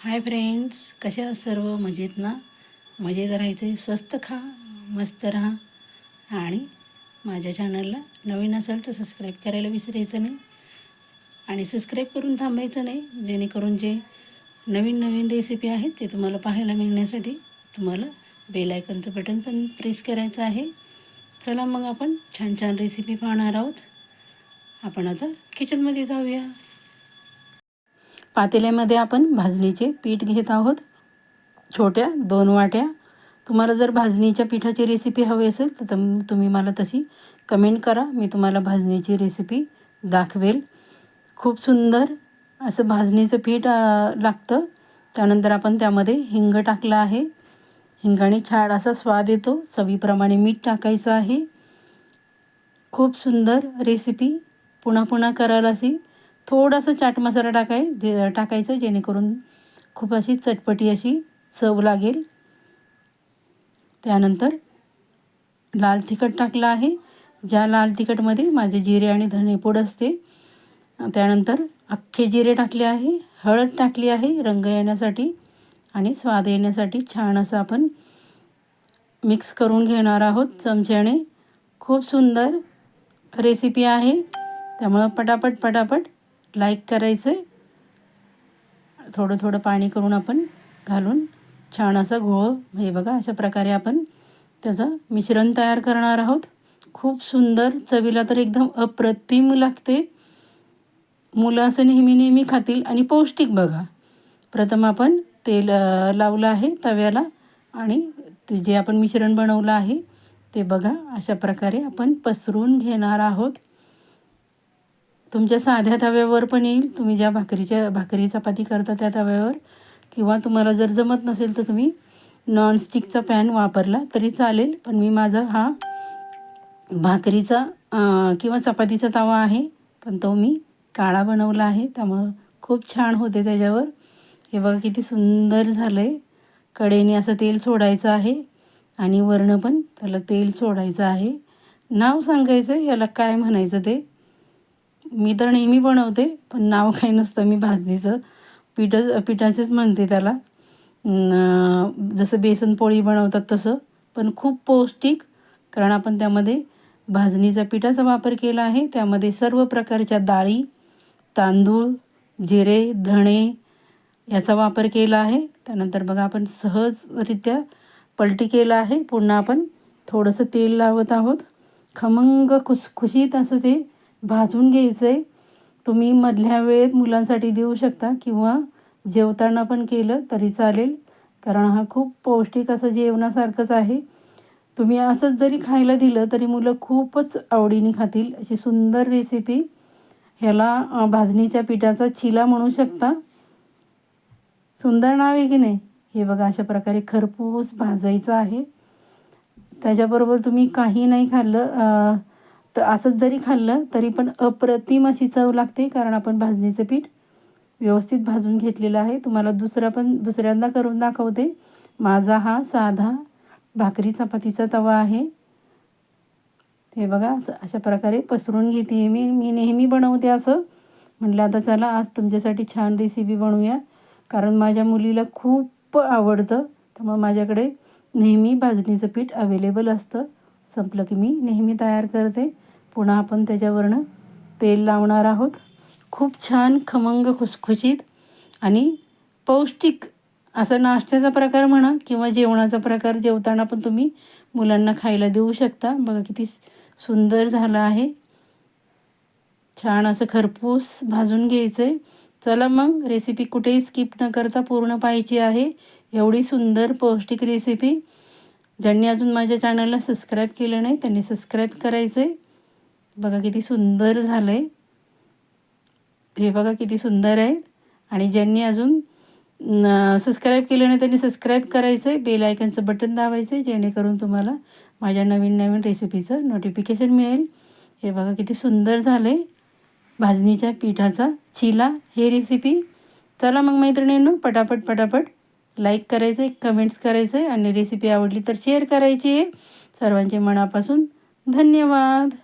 Hi friends कशा सर्व? मजेत ना? मजेत राहायचे स्वस्त खा मस्त राहा. आणि माझ्या चॅनलला नवीन असेल तर सबस्क्राईब करायला विसरायचं नाही. आणि सबस्क्राईब करून थांबायचं नाही जेणेकरून जे नवीन नवीन रेसिपी आहेत ते तुम्हाला पाहायला मिळण्यासाठी तुम्हाला बेल आयकनचं बटन पण प्रेस करायचं आहे. चला मग आपण छान छान रेसिपी पाहणार आहोत. आपण आता किचनमध्ये जाऊया. पातेल्यामध्ये आपण भाजणीचे पीठ घेत आहोत. छोट्या दोन वाट्या. तुम्हाला जर भाजणीच्या पिठाची रेसिपी हवी असेल तर तुम्ही मला तशी कमेंट करा. मी तुम्हाला भाजणीची रेसिपी दाखवेल. खूप सुंदर असं भाजणीचं पीठ लागतं. त्यानंतर आपण त्यामध्ये हिंग टाकलं आहे. हिंगाने छान असा स्वाद येतो. चवीप्रमाणे मीठ टाकायचं आहे. खूप सुंदर रेसिपी पुन्हा पुन्हा करायला अशी. थोडासा चाट मसाला टाकाय जे टाकायचं जेणेकरून खूप अशी चटपटी अशी चव लागेल. त्यानंतर लाल तिखट टाकलं आहे. ज्या लाल तिखटमध्ये माझे जिरे आणि धणेपूड असते त्यानंतर अख्खे जिरे टाकले आहे. हळद टाकली आहे रंग येण्यासाठी आणि स्वाद येण्यासाठी छान असं आपण मिक्स करून घेणार आहोत. चमच्याने खूप सुंदर रेसिपी आहे. त्यामुळं पटापट पटापट लाईक करायचं आहे थोडं थोडं पाणी करून आपण घालून छान असा घोळ हे बघा अशा प्रकारे आपण त्याचं मिश्रण तयार करणार आहोत. खूप सुंदर चवीला तर एकदम अप्रतिम लागते. मुलं असं नेहमी नेहमी खातील आणि पौष्टिक बघा. प्रथम आपण तेल लावलं आहे तव्याला आणि ते जे आपण मिश्रण बनवलं आहे ते बघा अशा प्रकारे आपण पसरून घेणार आहोत. तुमच्या साध्या तव्यावर पण येईल. तुम्ही ज्या भाकरीच्या भाकरी चपाती करता त्या तव्यावर. किंवा तुम्हाला जर जमत नसेल तर तुम्ही नॉनस्टिकचा पॅन वापरला तरी चालेल. पण मी माझा हा भाकरीचा किंवा चपातीचा तवा आहे. पण तो मी काळा बनवला आहे. त्यामुळं खूप छान होते त्याच्यावर. हे बघा किती सुंदर झालं आहे कडेने असं तेल सोडायचं आहे. आणि वर्ण पण त्याला तेल सोडायचं आहे. नाव सांगायचं याला काय म्हणायचं ते? मी तर नेहमी बनवते पण नाव काही नसतं मी भाजणीचं. पिठं पिठाचेच म्हणते त्याला. जसं बेसन पोळी बनवतात तसं पण खूप पौष्टिक कारण आपण त्यामध्ये भाजणीचा पिठाचा वापर केला आहे. त्यामध्ये सर्व प्रकारच्या डाळी तांदूळ जिरे धणे याचा वापर केला आहे. त्यानंतर बघा आपण सहजरित्या पलटी केला आहे. पुन्हा आपण थोडंसं तेल लावत आहोत. खमंग खुसखुशीत असं ते भाजून घ्यायचं आहे तुम्ही मधल्या वेळेत मुलांसाठी देऊ शकता किंवा जेवताना पण केलं तरी चालेल. कारण हा खूप पौष्टिक असं जेवणासारखंच आहे. तुम्ही असंच जरी खायला दिलं तरी मुलं खूपच आवडीने खातील अशी सुंदर रेसिपी ह्याला भाजणीच्या पिठाचा चिला म्हणू शकता. सुंदर नाव आहे की नाही? हे बघा अशा प्रकारे खरपूस भाजायचं आहे. त्याच्याबरोबर तुम्ही काही नाही खाल्लं तर असंच जरी खाल्लं तरी पण अप्रतिम अशी चव लागते कारण आपण भाजणीचं पीठ व्यवस्थित भाजून घेतलेलं आहे. तुम्हाला दुसरा पण दुसऱ्यांदा करून दाखवते. माझा हा साधा भाकरी चपातीचा तवा आहे. हे बघा असं अशा प्रकारे पसरून घेते मी. मी नेहमी बनवते असं. म्हटलं आता चला आज तुमच्यासाठी छान रेसिपी बनवूया. कारण माझ्या मुलीला खूप आवडतं. त्यामुळे माझ्याकडे नेहमी भाजणीचं पीठ अवेलेबल असतं. संपलं की मी नेहमी तयार करते. पुन्हा आपण त्याच्यावरनं तेल लावणार आहोत. खूप छान खमंग खुसखुशीत आणि पौष्टिक असं नाश्त्याचा प्रकार म्हणा किंवा जेवणाचा प्रकार जेवताना पण तुम्ही मुलांना खायला देऊ शकता. बघा किती सुंदर झालं आहे. छान असं खरपूस भाजून घ्यायचं आहे चला मग रेसिपी कुठेही स्किप न करता पूर्ण पाहिजे आहे. एवढी सुंदर पौष्टिक रेसिपी ज्यांनी अजून माझ्या चॅनलला सबस्क्राईब केलं नाही त्यांनी सबस्क्राईब करायचं आहे बघा किती सुंदर झालं आहे हे बघा किती सुंदर आहे. आणि ज्यांनी अजून सबस्क्राईब केलं नाही त्यांनी सबस्क्राईब करायचं आहे बेल आयकनचं बटन दाबायचं आहे जेणेकरून तुम्हाला माझ्या नवीन नवीन रेसिपीचं नोटिफिकेशन मिळेल. हे बघा किती सुंदर झालं आहे भाजणीच्या पिठाचा चिला हे रेसिपी चला मग मैत्रिणींनो पटापट पटापट लाईक करायचं आहे कमेंट्स करायचं आहे आणि रेसिपी आवडली तर शेअर करायची आहे. सर्वांचे मनापासून धन्यवाद.